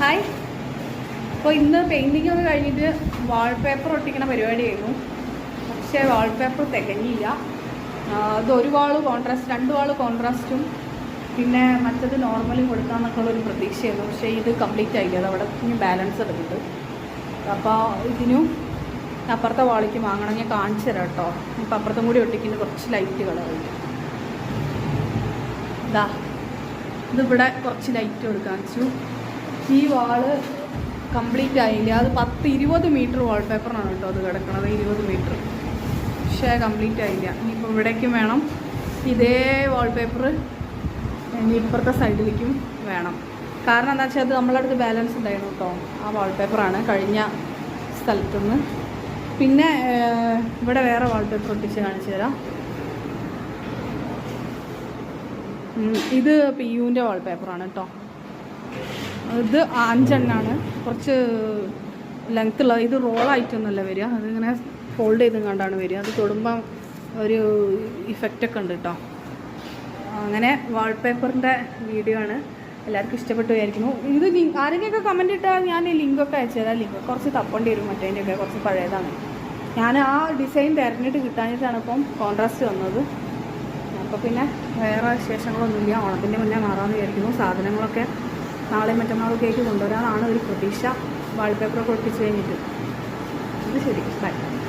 Hi അപ്പോൾ ഇന്ന് painting ഒക്കെ കഴിഞ്ഞിട്ട് വാൾപേപ്പർ ഒട്ടിക്കുന്ന പരിപാടിയായിരുന്നു. പക്ഷേ വാൾപേപ്പർ തികഞ്ഞില്ല. അതൊരു ഒരു വാൾ കോൺട്രാസ്റ്റ് രണ്ട് വാൾ കോൺട്രാസ്റ്റും പിന്നെ മറ്റത് നോർമലി കൊടുക്കാമെന്നൊക്കെ ഉള്ളൊരു പ്രതീക്ഷയായിരുന്നു. പക്ഷേ ഇത് കംപ്ലീറ്റ് ആയില്ല. അത് അവിടെ ഇനി ബാലൻസ് എടുത്തിട്ട്. അപ്പോൾ ഇതിനും അപ്പുറത്തെ വാളിക്ക് വാങ്ങണം. ഞാൻ കാണിച്ചു തരാം കേട്ടോ. ഇപ്പം അപ്പുറത്തും കൂടി ഒട്ടിക്കുന്ന കുറച്ച് ലൈറ്റ് കളറുണ്ട് ഇതാ ഇതിവിടെ കുറച്ച് ലൈറ്റ് കൊടുക്കാൻ വെച്ചു. ഈ വാൾ കംപ്ലീറ്റ് ആയില്ല. അത് പത്ത് ഇരുപത് മീറ്റർ വാൾ പേപ്പറാണ് കേട്ടോ അത് കിടക്കണത്. ഇരുപത് മീറ്റർ. പക്ഷേ കംപ്ലീറ്റ് ആയില്ല. ഇനിയിപ്പോൾ ഇവിടേക്കും വേണം. ഇതേ വാൾപേപ്പർ ഇനി ഇപ്പുറത്തെ സൈഡിലേക്കും വേണം. കാരണം എന്താ വെച്ചാൽ അത് നമ്മളടുത്ത് ബാലൻസ് ഉണ്ടായിരുന്നു കേട്ടോ. ആ വാൾപേപ്പറാണ് കഴിഞ്ഞ സ്ഥലത്തുനിന്ന്. പിന്നെ ഇവിടെ വേറെ വാൾപേപ്പർ ഒട്ടിച്ച് കാണിച്ചു തരാം. ഇത് പി യുവിന്റെ വാൾപേപ്പറാണ് കേട്ടോ. ഇത് അഞ്ചെണ്ണാണ് കുറച്ച് ലെങ്ത് ഉള്ളത് ഇത് റോളായിട്ടൊന്നുമല്ല വരിക. അതിങ്ങനെ ഫോൾഡ് ചെയ്തും കണ്ടാണ് വരിക. അത് തൊടുമ്പം ഒരു ഇഫക്റ്റ് ഒക്കെ ഉണ്ട് കേട്ടോ അങ്ങനെ വാൾപേപ്പറിന്റെ വീഡിയോ ആണ്. എല്ലാവർക്കും ഇഷ്ടപ്പെട്ടു വിചാരിക്കുന്നു. ഇത് ലിങ്ക് ആരെങ്കിലുമൊക്കെ കമന്റ് ഇട്ടാൽ ഞാൻ ലിങ്കൊക്കെ അയച്ചു തരാം. ലിങ്ക് കുറച്ച് തപ്പേണ്ടി വരും മറ്റേതിന്റെയൊക്കെ കുറച്ച് പഴയതാണ്. ഞാൻ ആ ഡിസൈൻ തിരഞ്ഞിട്ട് കിട്ടാഞ്ഞിട്ടാണ് ഇപ്പം കോൺട്രാസ്റ്റ് വന്നത്. അപ്പോൾ പിന്നെ വേറെ വിശേഷങ്ങളൊന്നുമില്ല. ഓണത്തിന്റെ മുന്നേ മാറാമെന്ന് വിചാരിക്കുന്നു. സാധനങ്ങളൊക്കെ നാളെ മറ്റന്നാളൊക്കെയായിട്ട് കൊണ്ടുവരാനാണ് ഒരു പ്രതീക്ഷ. വാൾപേപ്പറൊക്കെ ഒട്ടിച്ച് കഴിഞ്ഞിട്ട്. അത് ശരി. ബൈ